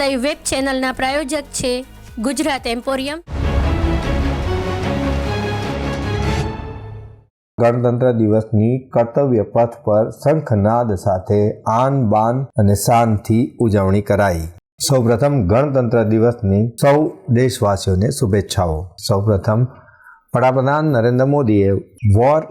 Live web ચેનલના પ્રાયોજક છે Gujarat emporium ગણતંત્ર દિવસની કર્તવ્ય પથ પર શંખનાદ સાથે આન બાન અને શાનથી ઉજવણી કરાઈ. સૌપ્રથમ ગણતંત્ર દિવસની સૌ દેશવાસીઓને શુભેચ્છાઓ. સૌપ્રથમ વડાપ્રધાન નરેન્દ્ર મોદીએ વોર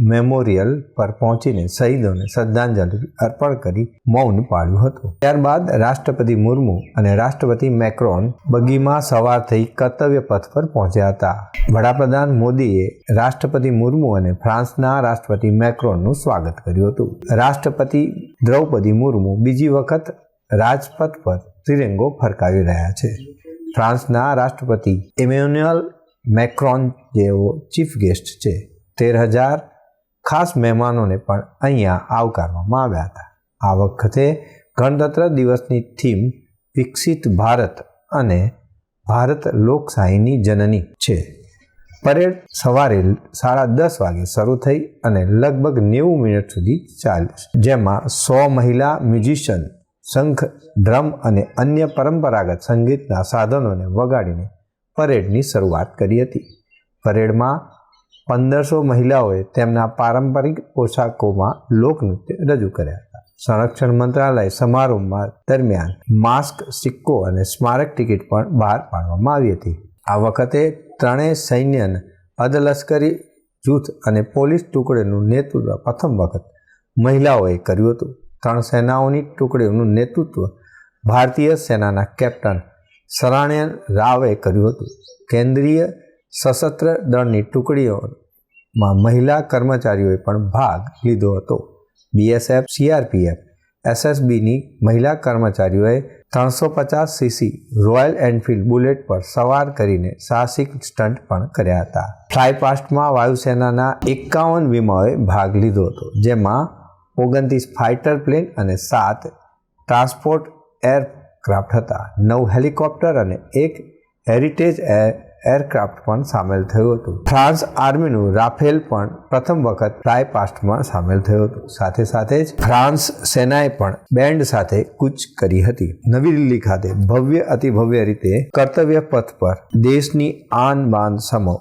મેમોરિયલ પર પહોંચીને શહીદોને શ્રદ્ધાંજલિ અર્પણ કરી મૌન પાળ્યું હતું. ત્યારબાદ રાષ્ટ્રપતિ મુર્મુ અને રાષ્ટ્રપતિ મેક્રોન બગીમાં સવાર થઈ કર્તવ્ય પથ પર પહોંચ્યા હતા. વડાપ્રધાન મોદીએ રાષ્ટ્રપતિ મુર્મુ અને ફ્રાન્સના રાષ્ટ્રપતિ મેક્રોનનું સ્વાગત કર્યું હતું. રાષ્ટ્રપતિ દ્રૌપદી મુર્મુ બીજી વખત રાજપથ પર ત્રિરંગો ફરકાવી રહ્યા છે. ફ્રાન્સના રાષ્ટ્રપતિ ઇમેન્યુઅલ મેક્રોન જેઓ ચીફ ગેસ્ટ છે. તેર હજાર ખાસ મહેમાનોને પણ અહીંયા આવકારવામાં આવ્યા હતા. આ વખતે ગણતંત્ર દિવસની થીમ વિકસિત ભારત અને ભારત લોકશાહીની જનની છે. પરેડ સવારે સાડા દસ વાગે શરૂ થઈ અને લગભગ નેવું મિનિટ સુધી ચાલી જેમાં સો મહિલા મ્યુઝિશિયન શંખ ડ્રમ અને અન્ય પરંપરાગત સંગીતના સાધનોને વગાડીને પરેડની શરૂઆત કરી હતી. પરેડમાં પંદરસો મહિલાઓએ તેમના પારંપરિક પોશાકોમાં લોકનૃત્ય રજૂ કર્યા હતા. સંરક્ષણ મંત્રાલય સમારોહમાં દરમિયાન માસ્ક, સિક્કો અને સ્મારક ટિકિટ પણ બહાર પાડવામાં આવી હતી. આ વખતે ત્રણેય સૈન્ય અધલશ્કરી જૂથ અને પોલીસ ટુકડીનું નેતૃત્વ પ્રથમ વખત મહિલાઓએ કર્યું હતું. ત્રણ સેનાઓની ટુકડીઓનું નેતૃત્વ ભારતીય સેનાના કેપ્ટન સરાણ્યન રાવે કર્યું હતું. કેન્દ્રીય સશસ્ત્ર દળની ટુકડીઓમાં મહિલા કર્મચારીઓએ પણ ભાગ લીધો હતો. બીએસએફ, સીઆરપીએફ, એસએસબીની મહિલા કર્મચારીઓએ ત્રણસો પચાસ સીસી રોયલ એન્ફિલ્ડ બુલેટ પર સવાર કરીને સાહસિક સ્ટન્ટ પણ કર્યા હતા. ફ્લાયપાસ્ટમાં વાયુસેનાના એકાવન વિમાઓએ ભાગ લીધો હતો, જેમાં ઓગણત્રીસ ફાઇટર પ્લેન અને સાત ટ્રાન્સપોર્ટ એરક્રાફ્ટ હતા, નવ હેલિકોપ્ટર અને એક હેરિટેજ એર એરક્રાફ્ટ પણ સામેલ થયું હતું. ફ્રાન્સ આર્મીનું રાફેલ પણ પ્રથમ વખત ફ્લાયપાસ્ટમાં સામેલ થયું હતું. સાથે સાથે જ ફ્રાન્સ સેનાએ પણ બેન્ડ સાથે કૂચ કરી હતી. નવી દિલ્હી ખાતે ભવ્ય, અતિભવ્ય રીતે કર્તવ્ય પથ પર દેશની આન બાન સમો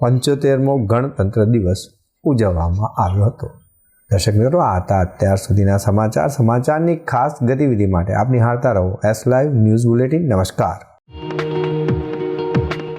પંચોતેરમો ગણતંત્ર દિવસ ઉજવવામાં આવ્યો હતો. દર્શક મિત્રો, આ હતા અત્યાર સુધીના સમાચાર. સમાચારની ખાસ ગતિવિધિ માટે આપ નિહાળતા રહો. એસ લાઈવ ન્યૂઝ બુલેટિન નમસ્કાર.